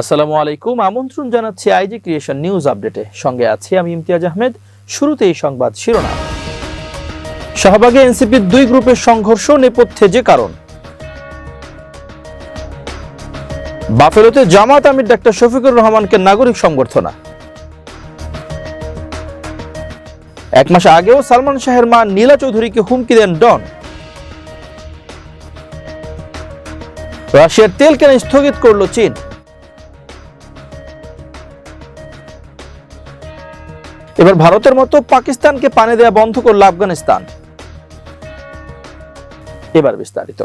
আসসালামু আলাইকুম। আমন্ত্রণ জানাচ্ছি আইজি ক্রিয়েশন নিউজ আপডেটে। সঙ্গে আছি আমি ইমতিয়াজ আহমেদ। শুরুতেই সংবাদ শিরোনাম। শাহবাগে এনসিপির দুই গ্রুপের সংঘর্ষ নেপথ্যে যে কারণ। বাফেলোতে জামাত আমির ডাক্তার শফিকুর রহমানকে নাগরিক সংবর্ধনা। এক মাস আগেও সালমান শাহের মা নীলা চৌধুরীকে হুমকি দেন ডন। রাশিয়ার তেল কেনা স্থগিত করল চীন। এবার ভারতের মতো পাকিস্তানকে পানি দেওয়া বন্ধ করল আফগানিস্তান। এবার বিস্তারিত।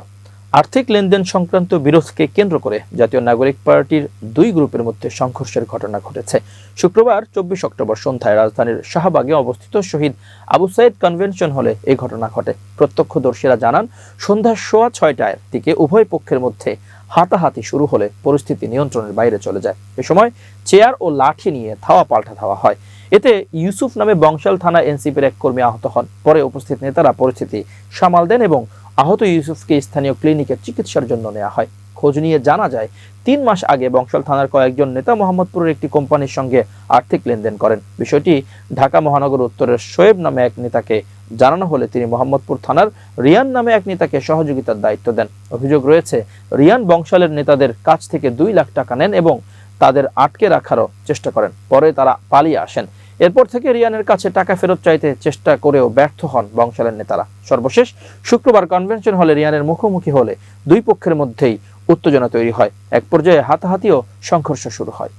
আর্থিক লেনদেন সংক্রান্ত বিরোধকে কেন্দ্র করে জাতীয় নাগরিক পার্টির দুই গ্রুপের মধ্যে সংঘর্ষের ঘটনা ঘটেছে। শুক্রবার, চব্বিশ অক্টোবর সন্ধ্যায় রাজধানীর শাহবাগে অবস্থিত শহীদ আবু সাইদ কনভেনশন হলে এই ঘটনা ঘটে। প্রত্যক্ষদর্শীরা জানান, সন্ধ্যা সোয়া ছয়টায় দিকে উভয় পক্ষের মধ্যে হাতাহাতি শুরু হলে পরিস্থিতি নিয়ন্ত্রণের বাইরে চলে যায়। এ সময় চেয়ার ও লাঠি নিয়ে ধাওয়া পাল্টা ধাওয়া হয়। এতে ইউসুফ নামে বংশাল থানা এনসিপির এক কর্মী আহত হন। পরে উপস্থিত নেতারা পরিস্থিতি সামাল দেন এবং আহত ইউসুফকে স্থানীয় ক্লিনিকে চিকিৎসার জন্য নেওয়া হয়। খোঁজ নিয়ে জানা যায়, তিন মাস আগে বংশাল থানার কয়েকজন নেতা মোহাম্মদপুরের একটি কোম্পানির সঙ্গে আর্থিক লেনদেন করেন। বিষয়টি ঢাকা মহানগর উত্তরের শোয়েব নামে এক নেতাকে জানানো হলে তিনি মোহাম্মদপুর থানার রিয়ান নামে এক নেতাকে সহযোগিতার দায়িত্ব দেন। অভিযোগ রয়েছে, রিয়ান বংশালের নেতাদের কাছ থেকে দুই লাখ টাকা নেন এবং তাদের আটকে রাখারও চেষ্টা করেন। পরে তারা পালিয়ে আসেন। এরপর থেকে রিয়ানের কাছে টাকা ফেরত চাইতে চেষ্টা করেও ব্যর্থ হন বংশালের নেতারা। সর্বশেষ শুক্রবার কনভেনশন হলে রিয়ানের মুখোমুখি হলে দুই পক্ষের মধ্যেই উত্তেজনা তৈরি হয়। এক পর্যায়ে হাতাহাতি ও সংঘর্ষ শুরু হয়।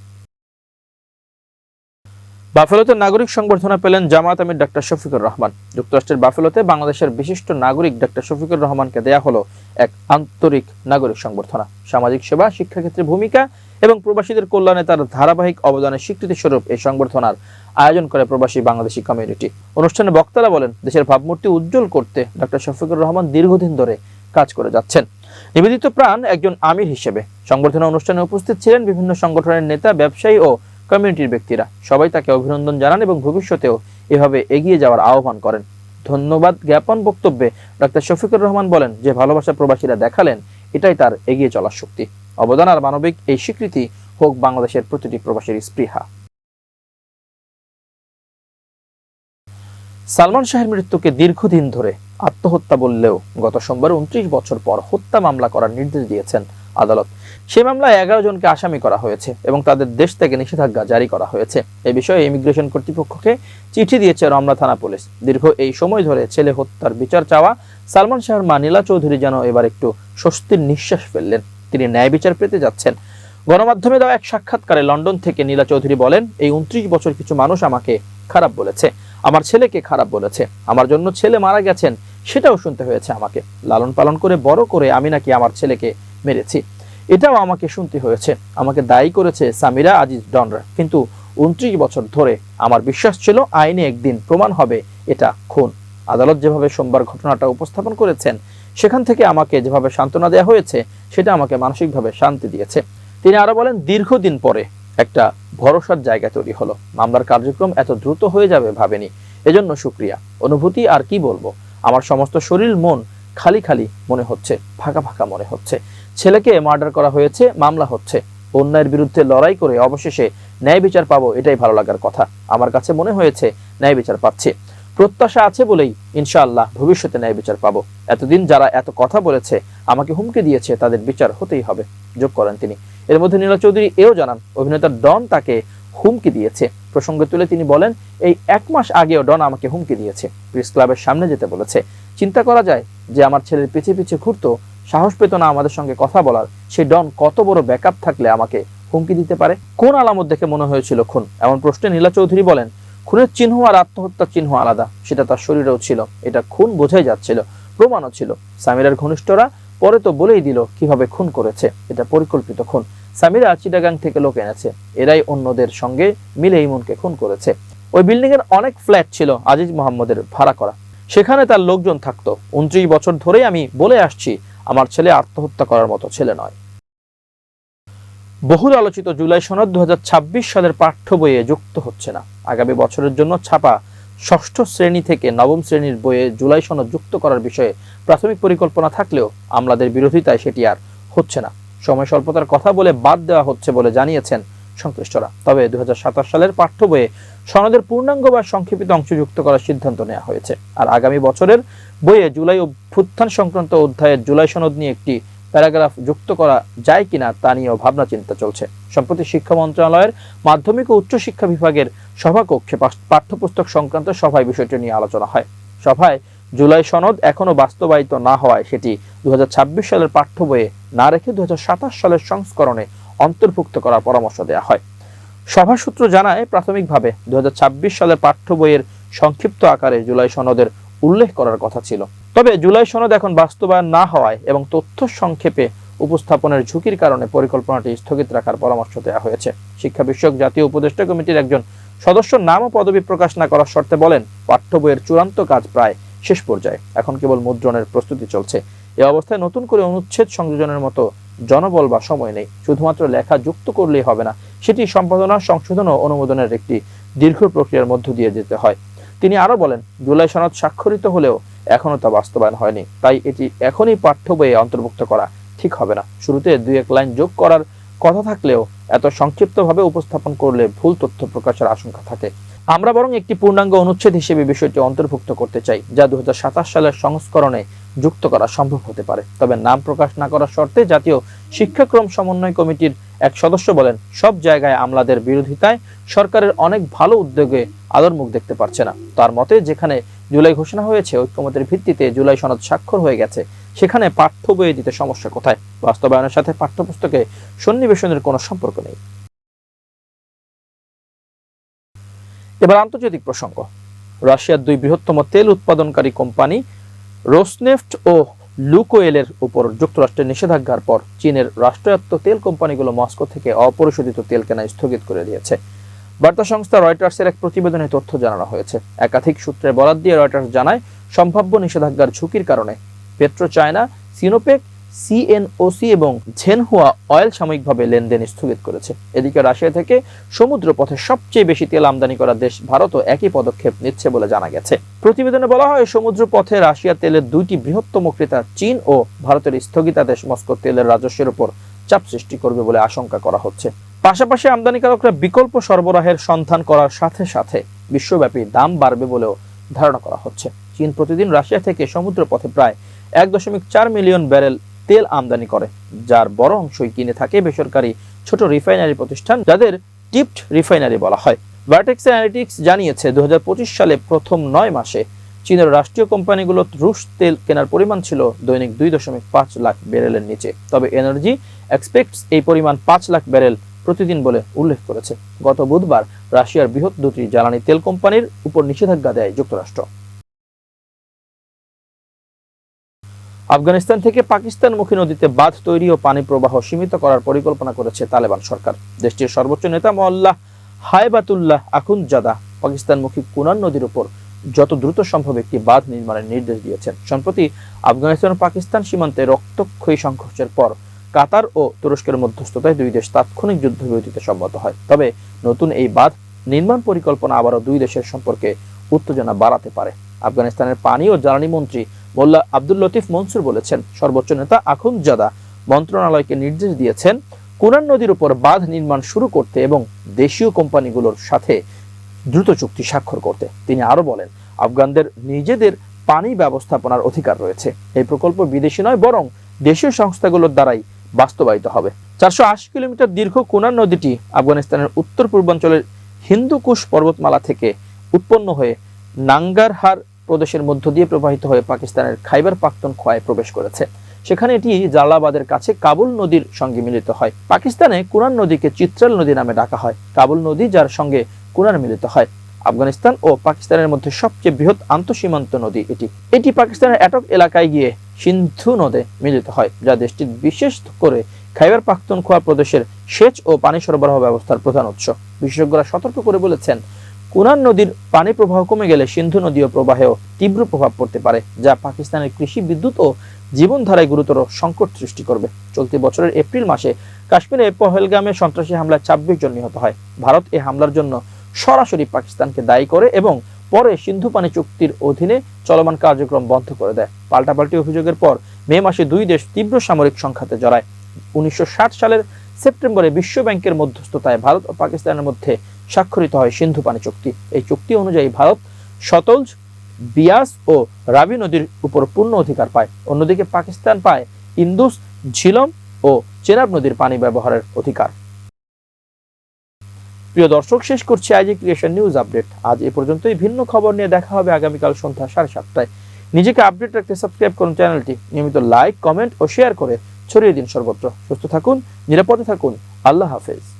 বাফেলোতে নাগরিক সংবর্ধনা পেলেন জামাত আমির ডাক্তার শফিকুর রহমান। যুক্তরাষ্ট্রের বাফেলোতে বাংলাদেশের বিশিষ্ট নাগরিক ডাক্তার শফিকুর রহমানকে দেয়া হলো এক আন্তরিক নাগরিক সংবর্ধনা। সামাজিক সেবা, শিক্ষাক্ষেত্রে ভূমিকা এবং প্রবাসীদের কল্যাণে তার ধারাবাহিক অবদানের স্বীকৃতি স্বরূপ এই সংবর্ধনার আয়োজন করে প্রবাসী বাংলাদেশি কমিউনিটি অনুষ্ঠানে বক্তারা বলেন, দেশের ভাবমূর্তি উজ্জ্বল করতে ডাক্তার শফিকুর রহমান দীর্ঘদিন ধরে কাজ করে যাচ্ছেন। নিবেদিত প্রাণ একজন আমির হিসেবে। সংবর্ধনা অনুষ্ঠানে উপস্থিত ছিলেন বিভিন্ন সংগঠনের নেতা, ব্যবসায়ী ও কমিউনিটির ব্যক্তিরা। সবাই তাকে অভিনন্দন জানান এবং ভবিষ্যতেও এভাবে এগিয়ে যাওয়ার আহ্বান করেন। ধন্যবাদ জ্ঞাপন বক্তব্যে ডাক্তার শফিকুর রহমান বলেন, যে ভালোবাসা প্রবাসীরা দেখালেন, এটাই তার এগিয়ে চলার শক্তি। অবদান আর মানবিক এই স্বীকৃতি হোক বাংলাদেশের প্রতিটি প্রবাসীর স্পৃহা। সালমান শাহের মৃত্যুকে দীর্ঘদিন ধরে আত্মহত্যা বললেও গত সোমবার উনত্রিশ বছর পর হত্যা মামলা করার নির্দেশ দিয়েছেন আদালত। সেই মামলায় এগারো জনকে আসামি করা হয়েছে এবং তাদের দেশ থেকে নিষেধাজ্ঞা জারি করা হয়েছে। এ বিষয়ে ইমিগ্রেশন কর্তৃপক্ষকে চিঠি দিয়েছে রমনা থানা পুলিশ। দীর্ঘ এই সময় ধরে ছেলে হত্যার বিচার চাওয়া সালমান শাহর মা নীলা চৌধুরী যেন এবার একটু স্বস্তির নিঃশ্বাস ফেললেন। তিনি ন্যায় বিচার পেতে যাচ্ছেন। গণমাধ্যমে দেওয়া এক সাক্ষাৎকারে লন্ডন থেকে নীলা চৌধুরী বলেন, এই উনত্রিশ বছর কিছু মানুষ আমাকে খারাপ বলেছে। আমার ছেলেকে খারাপ বলেছে। আমার জন্য ছেলে মারা গেছেন, সেটাও শুনতে হয়েছে আমাকে। লালন পালন করে, বড় করে আমি নাকি আমার ছেলেকে মেরেছি। এটাও আমাকে শুনতে হয়েছে। আমাকে দায়ী করেছে সামিরা আজিজ ডনরা। কিন্তু উনত্রিশ বছর ধরে আমার বিশ্বাস ছিল আইনে একদিন প্রমাণ হবে এটা খুন। আদালত যেভাবে সোমবার ঘটনাটা উপস্থাপন করেছেন, সেখান থেকে আমাকে যেভাবে সান্ত্বনা দেওয়া হয়েছে, সেটা আমাকে মানসিকভাবে শান্তি দিয়েছে। তিনি আরও বলেন, দীর্ঘদিন পরে একটা ভরসার জায়গা তৈরি হলো। মামলার কার্যক্রম এত দ্রুত হয়ে যাবে ভাবেনি। এজন্য সুক্রিয়া। অনুভূতি আর কি বলব? আমার সমস্ত শরীর, মন খালি খালি মনে হচ্ছে, ফাঁকা ফাঁকা মনে হচ্ছে। ছেলেকে মার্ডার করা হয়েছে, মামলা হচ্ছে। অন্যায়ের বিরুদ্ধে লড়াই করে অবশেষে ন্যায় বিচার পাবো, এটাই ভালো লাগার কথা। আমার কাছে মনে হয়েছে, ন্যায় বিচার পাচ্ছে। প্রত্যাশা আছে বলেই ইনশাআল্লাহ ভবিষ্যতে ন্যায় বিচার পাবো। এতদিন যারা এত কথা বলেছে, আমাকে হুমকি দিয়েছে, তাদের বিচার হতেই হবে। যোগ করেন তিনি। এর মধ্যে নীলা চৌধুরী এও জানান, অভিনেতা ডন তাকে হুমকি দিয়েছে। প্রসঙ্গে তুলে তিনি বলেন, এই এক মাস আগেও ডন আমাকে হুমকি দিয়েছে। প্রেস ক্লাবের সামনে যেতে বলেছে। চিন্তা করা যায় যে আমার ছেলের পিছে পিছে ঘুরতো, সাহস পেত না আমাদের সঙ্গে কথা বলার। সেই ডন কত বড় ব্যাকআপ থাকলে আমাকে হুমকি দিতে পারে? কোন আলামত দেখে মনে হয়েছিল খুন? এমন প্রশ্নে নীলা চৌধুরী বলেন, খুনের চিহ্ন আর আত্মহত্যার চিহ্ন আলাদা। সেটা তার শরীরেও ছিল। এটা খুন বোঝাই যাচ্ছিল, প্রমাণও ছিল। সামিরার ঘনিষ্ঠরা পরে তো বলেই দিল কীভাবে খুন করেছে। এটা পরিকল্পিত খুন। সামিরা চিটাগাং থেকে লোক এনেছে। এরাই অন্যদের সঙ্গে মিলে ইমনকে খুন করেছে। ওই বিল্ডিং এর অনেক ফ্ল্যাট ছিল আজিজ মোহাম্মদের ভাড়া করা। সেখানে তার লোকজন থাকতো। উনত্রিশ বছর ধরেই আমি বলে আসছি, আমার ছেলে আত্মহত্যা করার মতো ছেলে নয়। বহুল আলোচিত জুলাই সনদ দু হাজার ছাব্বিশ সালের পাঠ্য বইয়ে যুক্ত হচ্ছে না। আগামী বছরের জন্য ছাপা ষষ্ঠ শ্রেণি থেকে নবম শ্রেণির বইয়ে জুলাই সনদ যুক্ত করার বিষয়ে প্রাথমিক পরিকল্পনা থাকলেও আমলাদের বিরোধিতায় সেটি আর হচ্ছে না। সময় স্বল্পতার কথা বলে বাদ দেওয়া হচ্ছে বলে জানিয়েছেন সংশ্লিষ্টরা। তবে দুই হাজার সাতাশ সালের পাঠ্য বইয়ে সনদের পূর্ণাঙ্গ বা সংক্ষেপিত অংশ যুক্ত করার সিদ্ধান্ত নেওয়া হয়েছে। আর আগামী বছরের বইয়ে জুলাই অভ্যুত্থান সংক্রান্ত অধ্যায়ের জুলাই সনদ নিয়ে একটি প্যারাগ্রাফ যুক্ত করা যায় কিনা তা নিয়েও ভাবনা চিন্তা চলছে। সম্প্রতি শিক্ষা মন্ত্রণালয়ের মাধ্যমিক ও উচ্চ শিক্ষা বিভাগের সভাকক্ষে পাঠ্যপুস্তক সংক্রান্ত সভায় বিষয়টি নিয়ে আলোচনা হয়। সভায় জুলাই সনদ এখনও বাস্তবায়িত না হওয়ায় সেটি দুই হাজার ছাব্বিশ সালের পাঠ্য বইয়ে না রেখে দুই হাজার সাতাশ সালের সংস্করণে অন্তর্ভুক্ত করার পরামর্শ দেওয়া হয়। সভা সূত্র জানায়, প্রাথমিকভাবে দুই হাজার ছাব্বিশ সালের পাঠ্য বইয়ের সংক্ষিপ্ত আকারে জুলাই সনদের উল্লেখ করার কথা ছিল। তবে জুলাই সনদ এখন বাস্তবায়ন না হওয়ায় এবং তথ্য সংক্ষেপে উপস্থাপনের ঝুঁকির কারণে পরিকল্পনাটি স্থগিত রাখার পরামর্শ দেওয়া হয়েছে। শিক্ষা বিষয়ক জাতীয় উপদেষ্টা কমিটির একজন সদস্য নাম ও পদবি প্রকাশ না করার শর্তে বলেন, পাঠ্য বইয়ের চূড়ান্ত কাজ প্রায় শেষ পর্যায়ে। এখন কেবল মুদ্রণের প্রস্তুতি চলছে। এ অবস্থায় নতুন করে অনুচ্ছেদ সংযোজনের মতো জনবল বা সময় নেই। শুধুমাত্র লেখা যুক্ত করলেই হবে না, সেটি সম্পাদনা, সংশোধন ও অনুমোদনের একটি দীর্ঘ প্রক্রিয়ার মধ্য দিয়ে যেতে হয়। তিনি আরও বলেন, জুলাই সনদ স্বাক্ষরিত হলেও এখনও তা বাস্তবায়ন হয়নি। তাই এটি এখনই পাঠ্য বইয়ে অন্তর্ভুক্ত করা ঠিক হবে না। শুরুতে দুই এক লাইন যোগ করার কথা থাকলেও এত সংক্ষিপ্তভাবে উপস্থাপন করলে ভুল তথ্য প্রকাশের আশঙ্কা থাকে। আমরা বরং একটি পূর্ণাঙ্গ অনুচ্ছেদ হিসেবে বিষয়টি অন্তর্ভুক্ত করতে চাই, যা দু সালের সংস্করণে যুক্ত করা সম্ভব হতে পারে। তবে নাম প্রকাশ না করার শর্তে জাতীয় শিক্ষাক্রম সমন্বয় কমিটির এক সদস্য বলেন, সব জায়গায় আমলাদের বিরোধিতায় সরকারের অনেক ভালো উদ্যোগে আলোর মুখ দেখতে পারছে না। তার মতে, যেখানে জুলাই ঘোষণা হয়েছে, ঐক্যমতের ভিত্তিতে জুলাই সনদ স্বাক্ষর হয়ে গেছে। সেখানে পাঠ্য বইয়ে দিতে সমস্যা কোথায়? বাস্তবায়নের সাথে পাঠ্যপুস্তকে সন্নিবেশনের কোনো সম্পর্ক নেই। এবার আন্তর্জাতিক প্রসঙ্গ। রাশিয়ার দুই বৃহত্তম তেল উৎপাদনকারী কোম্পানি রোসনেফট ও লুকোয়েলের উপর যুক্তরাষ্ট্রের নিষেধাজ্ঞার পর চীনের রাষ্ট্রায়ত্ত তেল কোম্পানিগুলো মস্কো থেকে অপরিশোধিত তেল কেনা স্থগিত করে দিয়েছে। বার্তা সংস্থা রয়টার্সের এক প্রতিবেদনে তথ্য জানানো হয়েছে। একাধিক সূত্রে বরাত দিয়ে রয়টার্স জানায়, সম্ভাব্য নিষেধাজ্ঞার ঝুঁকির কারণে পেট্রো চায়না, সিনোপেক সিএনওসি এবং ঝেনহুয়া অয়েল সাময়িকভাবে লেনদেন স্থগিত করেছে। এদিকে রাশিয়া থেকে সমুদ্র সবচেয়ে বেশি তেল আমদানি করা দেশ ভারতও একই পদক্ষেপ নিচ্ছে বলে জানা গেছে। প্রতিবেদনে বলা হয় রাশিয়া তেলের দুইটি বৃহত্তম ক্রেতা চীন ও ভারতের স্থগিতাদেশ মস্কো তেলের রাজস্বের উপর চাপ সৃষ্টি করবে বলে আশঙ্কা করা হচ্ছে। পাশাপাশি আমদানিকারকরা বিকল্প সরবরাহের সন্ধান করার সাথে সাথে বিশ্বব্যাপী দাম বাড়বে বলেও ধারণা করা হচ্ছে। চীন প্রতিদিন রাশিয়া থেকে সমুদ্র পথে প্রায় এক দশমিক চার মিলিয়ন ব্যারেল তেল আমদানি করে, যার বড় অংশই কিনে থাকে বেসরকারি ছোট রিফাইনারি প্রতিষ্ঠান, যাদের টিপড রিফাইনারি বলা হয়। ভার্টেক্স অ্যানালিটিক্স জানিয়েছে দু সালে প্রথম নয় মাসে চীনের রাষ্ট্রীয় কোম্পানিগুলো রুশ তেল কেনার পরিমাণ ছিল দৈনিক দুই দশমিক পাঁচ লাখ ব্যারেলের নিচে। তবে এনার্জি এক্সপেক্টস এই পরিমাণ পাঁচ লাখ ব্যারেল প্রতিদিন বলে উল্লেখ করেছে। গত বুধবার রাশিয়ার বৃহৎ দুটি জ্বালানি তেল কোম্পানির উপর নিষেধাজ্ঞা দেয় যুক্তরাষ্ট্র। আফগানিস্তান থেকে পাকিস্তানমুখী নদীতে বাঁধ তৈরি ও পানি প্রবাহ সীমিত করার পরিকল্পনা করেছে তালেবান সরকার। দেশটির সর্বোচ্চ নেতা মোল্লাহ হায়বাতুল্লাহ আকুনজাদা পাকিস্তানমুখী কুনান নদীর উপর যত দ্রুত সম্ভব একটি বাঁধ নির্মাণের নির্দেশ দিয়েছেন। সম্প্রতি আফগানিস্তান ও পাকিস্তান সীমান্তে রক্তক্ষয়ী সংঘর্ষের পর কাতার ও তুরস্কের মধ্যস্থতায় দুই দেশ তাৎক্ষণিক যুদ্ধবিরতিতে সম্মত হয়। তবে নতুন এই বাঁধ নির্মাণ পরিকল্পনা আবারও দুই দেশের সম্পর্কে উত্তেজনা বাড়াতে পারে। আফগানিস্তানের পানি ও জ্বালানি মন্ত্রী মোল্লা আব্দুল লতিফ মনসুর বলেছেন, সর্বোচ্চ নেতা আখুনজাদা মন্ত্রণালয়কে নির্দেশ দিয়েছেন, কুনান নদীর উপর বাঁধ নির্মাণ শুরু করতে এবং দেশীয় কোম্পানিগুলোর সাথে দ্রুত চুক্তি স্বাক্ষর করতে। তিনি আরও বলেন, আফগানদের নিজেদের পানি ব্যবস্থাপনার অধিকার রয়েছে। এই প্রকল্প বিদেশি নয়, বরং দেশীয় সংস্থাগুলোর দ্বারাই বাস্তবায়িত হবে। চারশো আশি কিলোমিটার দীর্ঘ কুনার নদীটি আফগানিস্তানের উত্তর পূর্বাঞ্চলের হিন্দুকুশ পর্বতমালা থেকে উৎপন্ন হয়ে নাঙ্গারহার প্রদেশের মধ্য দিয়ে প্রবাহিত হয়ে পাকিস্তানের খাইবার পাখতুনখোয়ায় প্রবেশ করেছে। সেখানে এটি জালালাবাদের কাছে কাবুল নদীর সঙ্গে মিলিত হয়। পাকিস্তানে কুরান নদীকে চিত্রাল নদী নামে ডাকা হয়। কাবুল নদী, যার সঙ্গে কুরান মিলিত হয়। আফগানিস্তান ও পাকিস্তানের মধ্যে সবচেয়ে বৃহৎ আন্তঃসীমান্ত নদী এটি। এটি পাকিস্তানের অ্যাটক এলাকায় গিয়ে সিন্ধু নদে মিলিত হয়, যা দেশটির বিশেষ করে খাইবার পাখতুনখোয়া প্রদেশের সেচ ও পানি সরবরাহ ব্যবস্থার প্রধান উৎস। বিশেষজ্ঞরা সতর্ক করে বলেছেন কুনান নদীর পানি প্রবাহ কমে গেলে সিন্ধু নদীয় প্রবাহেও তীব্র প্রভাব পড়তে পারে, যা পাকিস্তানের কৃষি বিদ্যুৎ ও জীবনধারায় গুরুতর সংকট সৃষ্টি করবে। চলতি বছরের এপ্রিল মাসে কাশ্মীরে পহেলগামে সন্ত্রাসী হামলায় ছাব্বিশ জন নিহত হয়। ভারত এই হামলার জন্য সরাসরি পাকিস্তানকে দায়ী করে এবং পরে সিন্ধু পানি চুক্তির অধীনে চলমান কার্যক্রম বন্ধ করে দেয়। পাল্টাপাল্টি অভিযোগের পর মে মাসে দুই দেশ তীব্র সামরিক সংঘাতে জড়ায়। উনিশশো ষাট সালের সেপ্টেম্বরে বিশ্ব ব্যাংকের মধ্যস্থতায় ভারত ও পাকিস্তানের মধ্যে স্বাক্ষরিত হয় সিন্ধু পানি চুক্তি। এই চুক্তি অনুযায়ী ভারত সতলজ, বিয়াস ও রাবি নদীর উপর পূর্ণ অধিকার পায়। অন্যদিকে পাকিস্তান পায় ইন্দুস, ঝিলম ও চেনাব নদীর পানি ব্যবহারের অধিকার। প্রিয় দর্শক, শেষ করছি আইজি ক্রিয়েশন নিউজ আপডেট। আজ এ পর্যন্তই। ভিন্ন খবর নিয়ে দেখা হবে আগামীকাল সন্ধ্যা সাড়ে সাতটায়। নিজেকে আপডেট রাখতে সাবস্ক্রাইব করুন চ্যানেলটি। নিয়মিত লাইক, কমেন্ট ও শেয়ার করে ছড়িয়ে দিন সর্বত্র। সুস্থ থাকুন, নিরাপদে থাকুন। আল্লাহ হাফেজ।